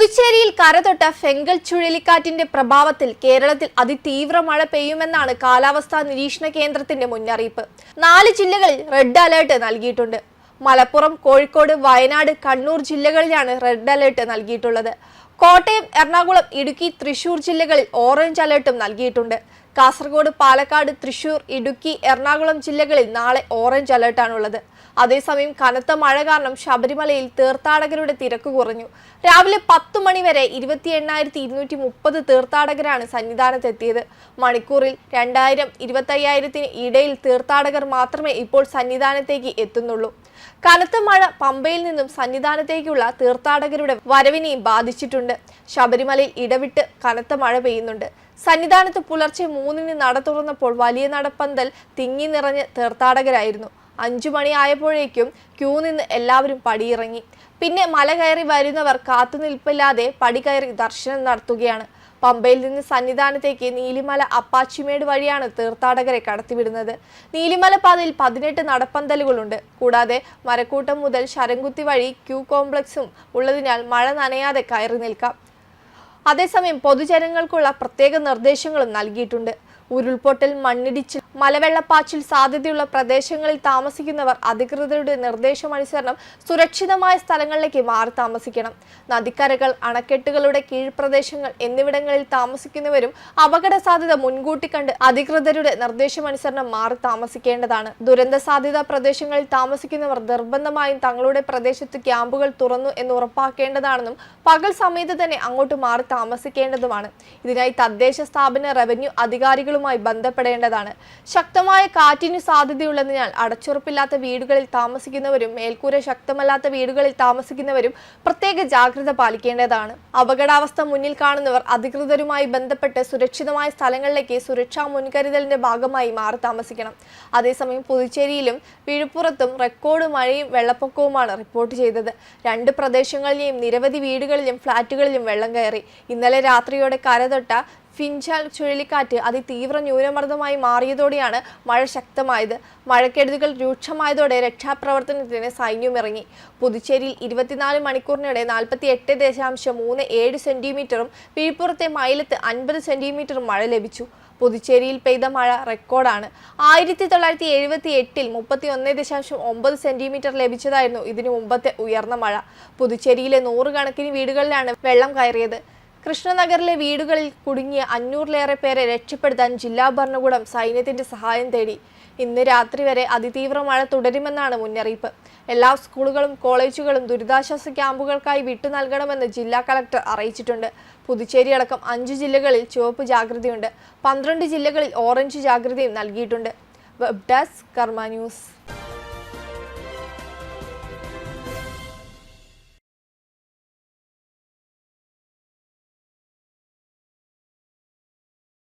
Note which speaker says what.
Speaker 1: പുതുച്ചേരിയിൽ കരതൊട്ട Fengal ചുഴലിക്കാറ്റിന്റെ പ്രഭാവത്തിൽ കേരളത്തിൽ അതിതീവ്ര മഴ പെയ്യുമെന്നാണ് കാലാവസ്ഥാ നിരീക്ഷണ കേന്ദ്രത്തിന്റെ മുന്നറിയിപ്പ്. നാല് ജില്ലകളിൽ റെഡ് അലേർട്ട് നൽകിയിട്ടുണ്ട്. മലപ്പുറം കോഴിക്കോട് വയനാട് കണ്ണൂർ ജില്ലകളിലാണ് റെഡ് അലേർട്ട് നൽകിയിട്ടുള്ളത്. കോട്ടയം എറണാകുളം ഇടുക്കി തൃശൂർ ജില്ലകളിൽ ഓറഞ്ച് അലേർട്ടും നൽകിയിട്ടുണ്ട്. കാസർഗോഡ് പാലക്കാട് തൃശൂർ ഇടുക്കി എറണാകുളം ജില്ലകളിൽ നാളെ ഓറഞ്ച് അലർട്ടാണുള്ളത്. അതേസമയം കനത്ത മഴ കാരണം ശബരിമലയിൽ തീർത്ഥാടകരുടെ തിരക്ക് കുറഞ്ഞു. രാവിലെ പത്ത് മണിവരെ ഇരുപത്തി എണ്ണായിരത്തി ഇരുന്നൂറ്റി മുപ്പത് തീർത്ഥാടകരാണ് സന്നിധാനത്തെത്തിയത്. മണിക്കൂറിൽ രണ്ടായിരം ഇരുപത്തയ്യായിരത്തിന് ഇടയിൽ തീർത്ഥാടകർ മാത്രമേ ഇപ്പോൾ സന്നിധാനത്തേക്ക് എത്തുന്നുള്ളൂ. കനത്ത മഴ പമ്പയിൽ നിന്നും സന്നിധാനത്തേക്കുള്ള തീർത്ഥാടകരുടെ വരവിനെയും ബാധിച്ചിട്ടുണ്ട്. ശബരിമലയിൽ ഇടവിട്ട് കനത്ത മഴ പെയ്യുന്നുണ്ട്. സന്നിധാനത്ത് പുലർച്ചെ മൂന്നിന് നട തുറന്നപ്പോൾ വലിയ നടപ്പന്തൽ തിങ്ങി നിറഞ്ഞ് തീർത്ഥാടകരായിരുന്നു. അഞ്ചു മണിയായപ്പോഴേക്കും ക്യൂ നിന്ന് എല്ലാവരും പടിയിറങ്ങി. പിന്നെ മല കയറി വരുന്നവർ കാത്തുനിൽപ്പില്ലാതെ പടി കയറി ദർശനം നടത്തുകയാണ്. പമ്പയിൽ നിന്ന് സന്നിധാനത്തേക്ക് നീലിമല അപ്പാച്ചിമേട് വഴിയാണ് തീർത്ഥാടകരെ കടത്തിവിടുന്നത്. നീലിമല പാതയിൽ പതിനെട്ട് നടപ്പന്തലുകളുണ്ട്. കൂടാതെ മരക്കൂട്ടം മുതൽ ശരംകുത്തി വഴി ക്യൂ കോംപ്ലക്സും ഉള്ളതിനാൽ മഴ നനയാതെ കയറി നിൽക്കാം. അതേസമയം പൊതുജനങ്ങൾക്കുള്ള പ്രത്യേക നിർദ്ദേശങ്ങളും നൽകിയിട്ടുണ്ട്. ഉരുൾപൊട്ടൽ മണ്ണിടിച്ചിൽ മലവെള്ളപ്പാച്ചിൽ സാധ്യതയുള്ള പ്രദേശങ്ങളിൽ താമസിക്കുന്നവർ അധികൃതരുടെ നിർദ്ദേശമനുസരണം സുരക്ഷിതമായ സ്ഥലങ്ങളിലേക്ക് മാറി താമസിക്കണം. നദിക്കരകൾ അണക്കെട്ടുകളുടെ കീഴ്പ്രദേശങ്ങൾ എന്നിവിടങ്ങളിൽ താമസിക്കുന്നവരും അപകട സാധ്യത മുൻകൂട്ടി കണ്ട് അധികൃതരുടെ നിർദ്ദേശമനുസരണം മാറി താമസിക്കേണ്ടതാണ്. ദുരന്ത സാധ്യതാ പ്രദേശങ്ങളിൽ താമസിക്കുന്നവർ നിർബന്ധമായും തങ്ങളുടെ പ്രദേശത്ത് ക്യാമ്പുകൾ തുറന്നു എന്ന് ഉറപ്പാക്കേണ്ടതാണെന്നും പകൽ സമയത്ത് തന്നെ അങ്ങോട്ട് മാറി താമസിക്കേണ്ടതുമാണ്. ഇതിനായി തദ്ദേശ സ്ഥാപന റവന്യൂ അധികാരികളുമായി ബന്ധപ്പെടേണ്ടതാണ്. ശക്തമായ കാറ്റിനു സാധ്യതയുള്ളതിനാൽ അടച്ചുറപ്പില്ലാത്ത വീടുകളിൽ താമസിക്കുന്നവരും മേൽക്കൂര ശക്തമല്ലാത്ത വീടുകളിൽ താമസിക്കുന്നവരും പ്രത്യേക ജാഗ്രത പാലിക്കേണ്ടതാണ്. അപകടാവസ്ഥ മുന്നിൽ കാണുന്നവർ അധികൃതരുമായി ബന്ധപ്പെട്ട് സുരക്ഷിതമായ സ്ഥലങ്ങളിലേക്ക് സുരക്ഷാ മുൻകരുതലിന്റെ ഭാഗമായി മാറി താമസിക്കണം. അതേസമയം പുതുച്ചേരിയിലും വിഴുപ്പുറത്തും റെക്കോർഡ് മഴയും വെള്ളപ്പൊക്കവുമാണ് റിപ്പോർട്ട് ചെയ്തത്. രണ്ട് പ്രദേശങ്ങളിലെയും നിരവധി വീടുകളിലും ഫ്ളാറ്റുകളിലും വെള്ളം കയറി. ഇന്നലെ രാത്രിയോടെ കരതൊട്ട ഫിൻചാൽ ചുഴലിക്കാറ്റ് അതിതീവ്ര ന്യൂനമർദ്ദമായി മാറിയതോടെയാണ് മഴ ശക്തമായത്. മഴക്കെടുതികൾ രൂക്ഷമായതോടെ രക്ഷാപ്രവർത്തനത്തിന് സൈന്യം ഇറങ്ങി. പുതുച്ചേരിയിൽ ഇരുപത്തിനാല് മണിക്കൂറിനിടെ നാൽപ്പത്തി എട്ട് ദശാംശം മൂന്ന് ഏഴ് സെന്റിമീറ്ററും വിഴുപ്പുറത്തെ മൈലത്ത് അൻപത് സെന്റിമീറ്ററും മഴ ലഭിച്ചു. പുതുച്ചേരിയിൽ പെയ്ത മഴ റെക്കോർഡാണ്. ആയിരത്തി തൊള്ളായിരത്തി എഴുപത്തി എട്ടിൽ മുപ്പത്തി ഒന്ന് ദശാംശം ഒമ്പത് സെന്റിമീറ്റർ ലഭിച്ചതായിരുന്നു ഇതിനു മുമ്പത്തെ ഉയർന്ന മഴ. പുതുച്ചേരിയിലെ നൂറുകണക്കിന് വീടുകളിലാണ് വെള്ളം കയറിയത്. കൃഷ്ണനഗറിലെ വീടുകളിൽ കുടുങ്ങിയ അഞ്ഞൂറിലേറെ പേരെ രക്ഷപ്പെടുത്താൻ ജില്ലാ ഭരണകൂടം സൈന്യത്തിന്റെ സഹായം തേടി. ഇന്ന് രാത്രി വരെ അതിതീവ്ര മഴ തുടരുമെന്നാണ് മുന്നറിയിപ്പ്. എല്ലാ സ്കൂളുകളും കോളേജുകളും ദുരിതാശ്വാസ ക്യാമ്പുകൾക്കായി വിട്ടു നൽകണമെന്ന് ജില്ലാ കളക്ടർ അറിയിച്ചിട്ടുണ്ട്. പുതുച്ചേരി അടക്കം അഞ്ച് ജില്ലകളിൽ ചുവപ്പ് ജാഗ്രതയുണ്ട്. പന്ത്രണ്ട് ജില്ലകളിൽ ഓറഞ്ച് ജാഗ്രതയും നൽകിയിട്ടുണ്ട്. Web desk Karma news.